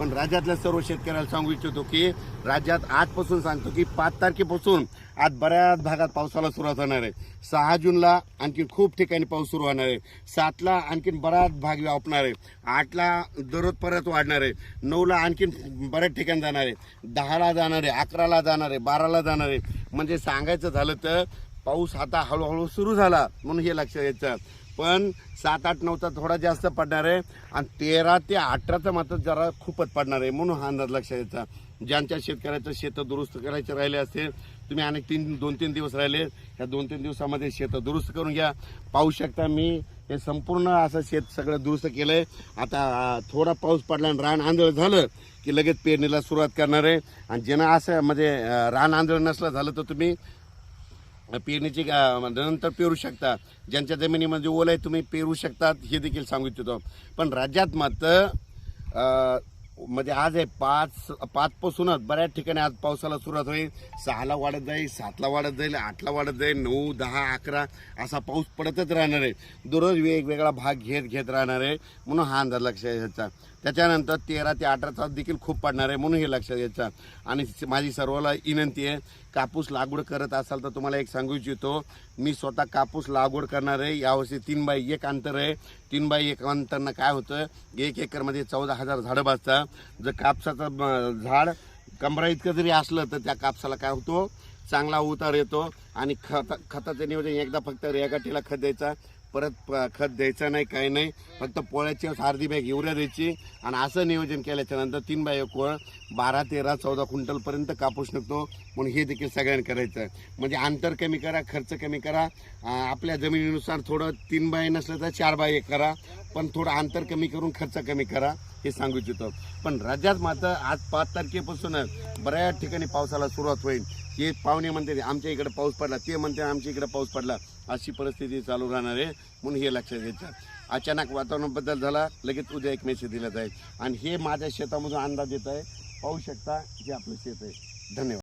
पण राज्यातल्या सर्व शेतकऱ्याला सांगू इच्छितो की राज्यात आजपासून सांगतो की पाच तारखेपासून आज बऱ्याच भागात पावसाला सुरुवात होणार आहे. सहा जूनला आणखी खूप ठिकाणी पाऊस सुरू होणार आहे. सातला आणखीन बराच भाग व्यापणार आहे. आठला दररोज परत वाढणार आहे. नऊला आणखीन बऱ्याच ठिकाणी जाणार आहे. दहाला जाणार आहे अकराला जाणार आहे बाराला जाणार आहे. म्हणजे सांगायचं झालं तर पाऊस आता हळूहळू सुरू झाला म्हणून हे लक्षात यायचं. पण सात आठ नऊचा थोडा जास्त पडणार आहे. आणि तेरा ते अठराचा मात्र जरा खूपच पडणार आहे म्हणून हा अंदाज लक्षात यायचा ज्यांच्या शेतकऱ्याचं शेतं दुरुस्त करायचे राहिले असतील तुम्ही अनेक तीन दोन तीन दिवस राहिले. ह्या दोन तीन दिवसामध्ये शेतं दुरुस्त करून घ्या. पाहू शकता मी हे संपूर्ण असं शेत सगळं दुरुस्त केलं आहे आता थोडा पाऊस पडला आणि रान आंधळ झालं की लगेच पेरणीला सुरुवात करणार आहे. आणि ज्यांना असं म्हणजे रान आंधळ नसलं झालं तर तुम्ही पेरणीची म्हणजे नंतर पेरू शकता. ज्यांच्या जमिनीमध्ये ओलं आहे तुम्ही पेरू शकतात हे देखील सांगू इच्छितो. पण राज्यात मात्र म्हणजे आज आहे पाच पाचपासूनच बऱ्याच ठिकाणी आज पावसाला सुरुवात होईल. सहाला वाढत जाईल सातला वाढत जाईल आठला वाढत जाईल नऊ दहा अकरा असा पाऊस पडतच राहणार आहे. दररोज वेगवेगळा भाग घेत घेत राहणार आहे. म्हणून हा अंदाज लक्षात घ्यायचा त्याच्यानंतर तेरा ते अठरा तास देखील खूप पडणार आहे म्हणून हे लक्षात घ्यायचं. आणि माझी सर्वाला विनंती आहे कापूस लागवड करत असाल तर तुम्हाला एक सांगू इच्छितो मी स्वतः कापूस लागवड करणार आहे यावर्षी तीन बाय एक अंतर आहे. तीन बाय एक अंतरनं काय होतं एक एकरमध्ये चौदा हजार झाडं बसतात. जर कापसाचं झाड कमरा इतकं जरी असलं तर त्या कापसाला काय होतो चांगला उतार येतो आणि खत खताचं नियोजन एकदा फक्त रेगाटीला खत द्यायचा परत प- खत द्यायचं नाही काही नाही. फक्त पोळ्याची अर्धी बॅग युरिया द्यायची आणि असं नियोजन केल्याच्यानंतर तीन बाय एक वळ बारा तेरा चौदा क्विंटलपर्यंत कापूस निघतो. म्हणून हे देखील सगळ्यांनी करायचं. म्हणजे अंतर कमी करा खर्च कमी करा. आपल्या जमिनीनुसार थोडं तीन बाय नसलं तर चार बाय एक करा. पण थोडं अंतर कमी करून खर्च कमी करा हे सांगू इच्छितो. पण राज्यात मात्र आज पाच तारखेपासूनच बऱ्याच ठिकाणी पावसाला सुरुवात होईल. हे पाहुणे म्हणते आमच्या इकडे पाऊस पडला. ते म्हणते आमच्या इकडे पाऊस पडला. अशी परिस्थिती चालू राहणार आहे म्हणून हे लक्षात घ्यायचं अचानक वातावरण बदल झाला लगेच उद्या एक मेसेज दिला जाईल. आणि हे माझ्या शेतामधून अंदाज येत आहे पाहू शकता जे आपलं शेत आहे. धन्यवाद.